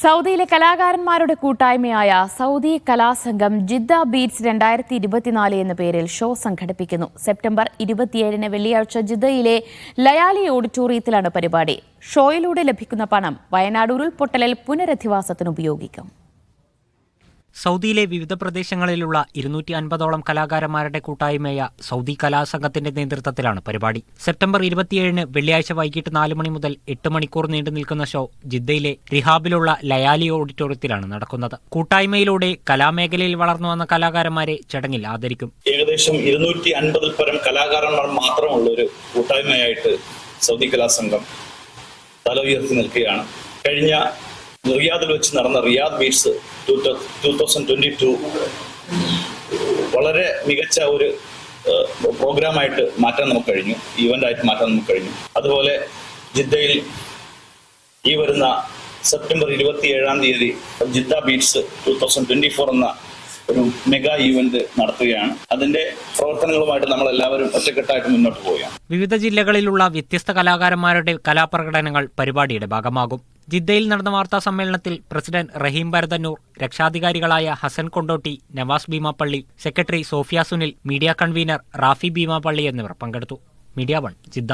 സൗദിയിലെ കലാകാരന്മാരുടെ കൂട്ടായ്മയായ സൗദി കലാസംഘം ജിദ്ദ ബീറ്റ്സ് രണ്ടായിരത്തി ഇരുപത്തിനാല് എന്ന പേരിൽ ഷോ സംഘടിപ്പിക്കുന്നു. സെപ്റ്റംബർ ഇരുപത്തിയേഴിന് വെള്ളിയാഴ്ച ജിദ്ദയിലെ ലയാലി ഓഡിറ്റോറിയത്തിലാണ് പരിപാടി. ഷോയിലൂടെ ലഭിക്കുന്ന പണം വയനാട് ഉരുൾപൊട്ടലിൽ പുനരധിവാസത്തിന് ഉപയോഗിക്കും. സൗദിയിലെ വിവിധ പ്രദേശങ്ങളിലുള്ള ഇരുന്നൂറ്റി അൻപതോളം കലാകാരന്മാരുടെ കൂട്ടായ്മയായ സൗദി കലാസംഘത്തിന്റെ നേതൃത്വത്തിലാണ് പരിപാടി. സെപ്റ്റംബർ ഇരുപത്തിയേഴിന് വെള്ളിയാഴ്ച വൈകിട്ട് നാല് മണി മുതൽ എട്ട് മണിക്കൂർ നീണ്ടു നിൽക്കുന്ന ഷോ ജിദ്ദയിലെ റിഹാബിലുള്ള ലയാലി ഓഡിറ്റോറിയത്തിലാണ് നടക്കുന്നത്. കൂട്ടായ്മയിലൂടെ കലാമേഖലയിൽ വളർന്നു വന്ന കലാകാരന്മാരെ ചടങ്ങിൽ ആദരിക്കും. ഏകദേശം ഇരുന്നൂറ്റി അൻപതിൽ പരം കലാകാരന്മാർ മാത്രമുള്ള ഒരു കൂട്ടായ്മയായിട്ട് സൗദി കലാസംഘം തല ഉയർത്തി നിൽക്കുകയാണ്. കഴിഞ്ഞ റിയാദിൽ വെച്ച് നടന്ന Riyadh beats two thousand twenty two വളരെ മികച്ച ഒരു പ്രോഗ്രാമായിട്ട് മാറ്റാൻ നമുക്ക് കഴിഞ്ഞു. ആയിട്ട് മാറ്റാൻ നമുക്ക് കഴിഞ്ഞു. അതുപോലെ ജിദ്ദയിൽ ഈ വരുന്ന സെപ്റ്റംബർ ഇരുപത്തി ഏഴാം തീയതി Jeddah beats two thousand twenty four എന്ന ഒരു മെഗാ ഈവന്റ് നടത്തുകയാണ്. അതിന്റെ പ്രവർത്തനങ്ങളുമായിട്ട് നമ്മൾ എല്ലാവരും ഒറ്റക്കെട്ടായിട്ട് മുന്നോട്ട് പോവുകയാണ്. വിവിധ ജില്ലകളിലുള്ള വ്യത്യസ്ത കലാകാരന്മാരുടെ കലാപ്രകടനങ്ങൾ പരിപാടിയുടെ ഭാഗമാകും. ജിദ്ദയിൽ നടന്ന വാർത്താ സമ്മേളനത്തിൽ പ്രസിഡന്റ് റഹീം Bharathannoor രക്ഷാധികാരികളായ Hassan Kondotty Navas Beemapally secretary Sofia Sunil media convenor Rafi Beemapally എന്നിവർ പങ്കെടുത്തു. Media one Jeddah.